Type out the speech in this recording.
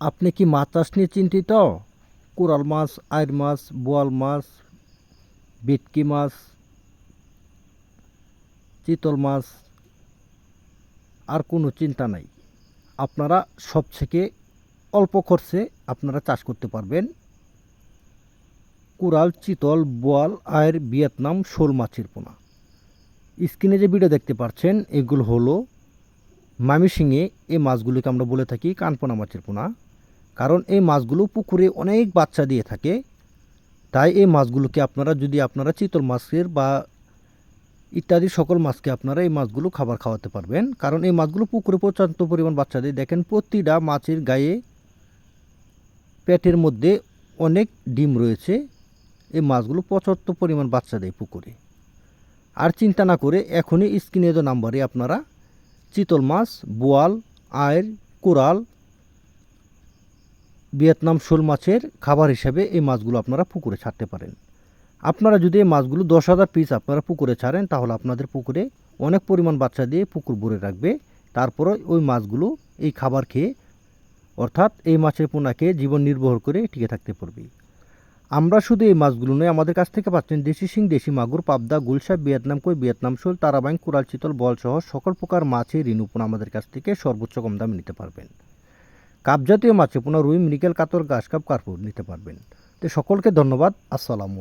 আপনি কি মাছ চাষ নিয়ে চিন্তিত? কোরাল মাছ, আইর মাছ, বোয়াল মাছ বিটকি মাছ, চিতল মাছ, আর কোনো চিন্তা নাই। আপনারা সব থেকে অল্প খরচে আপনারা চাষ করতে পারবেন কোরাল, চিতল, বোয়াল আয়ের ভিয়েতনাম, শোল মাছের পোনা। স্ক্রিনে যে ভিডিও দেখতে পাচ্ছেন, এগুলো হলো মামিসিংয়ে এই মাছগুলোকে আমরা বলে থাকি কানপোনা মাছের পোনা। কারণ এই মাছগুলো পুকুরে অনেক বাচ্চা দিয়ে থাকে। তাই এই মাছগুলোকে আপনারা যদি আপনারা চিতল মাছের বা ইত্যাদি সকল মাছকে আপনারা এই মাছগুলো খাবার খাওয়াতে পারবেন। কারণ এই মাছগুলো পুকুরে পর্যাপ্ত পরিমাণ বাচ্চা দিয়ে, দেখেন প্রতিটা মাছের গায়ে পেটের মধ্যে অনেক ডিম রয়েছে। এই মাছগুলো পর্যাপ্ত পরিমাণ বাচ্চা দেয় পুকুরে। আর চিন্তা না করে এখনই স্ক্রিনে নাম্বারে আপনারা চিতল মাছ, বোয়াল আয়ের কোরাল, ভিয়েতনাম শোল মাছের খাবার হিসাবে এই মাছগুলো আপনারা পুকুরে ছাড়তে পারেন। আপনারা যদি এই মাছগুলো দশ হাজার পিস আপনারা পুকুরে ছাড়েন, তাহলে আপনাদের পুকুরে অনেক পরিমাণ বাচ্চা দিয়ে পুকুর ভরে রাখবে। তারপরে ওই মাছগুলো এই খাবার খেয়ে, অর্থাৎ এই মাছের পোনা খেয়ে জীবন নির্বাহ করে টিকে থাকতে পারবে। আমরা শুধু এই মাছগুলো নয়, আমাদের কাছ থেকে পাচ্ছেন দেশি সিং দেশি মাগুর, পাবদা গুলশা ভিয়েতনাম, কই ভিয়েতনাম, শোল তারাবাইন কুরাল চিতল, বলসহ সকল প্রকার মাছের ঋণুপন আমাদের কাছ থেকে সর্বোচ্চ কম দামে নিতে পারবেন। কাপ জাতীয় মাছে পোনা রুই মৃগেল কাতর গাছ কাপ, কার্পুর নিতে পারবেন। তো সকলকে ধন্যবাদ। আসসালামু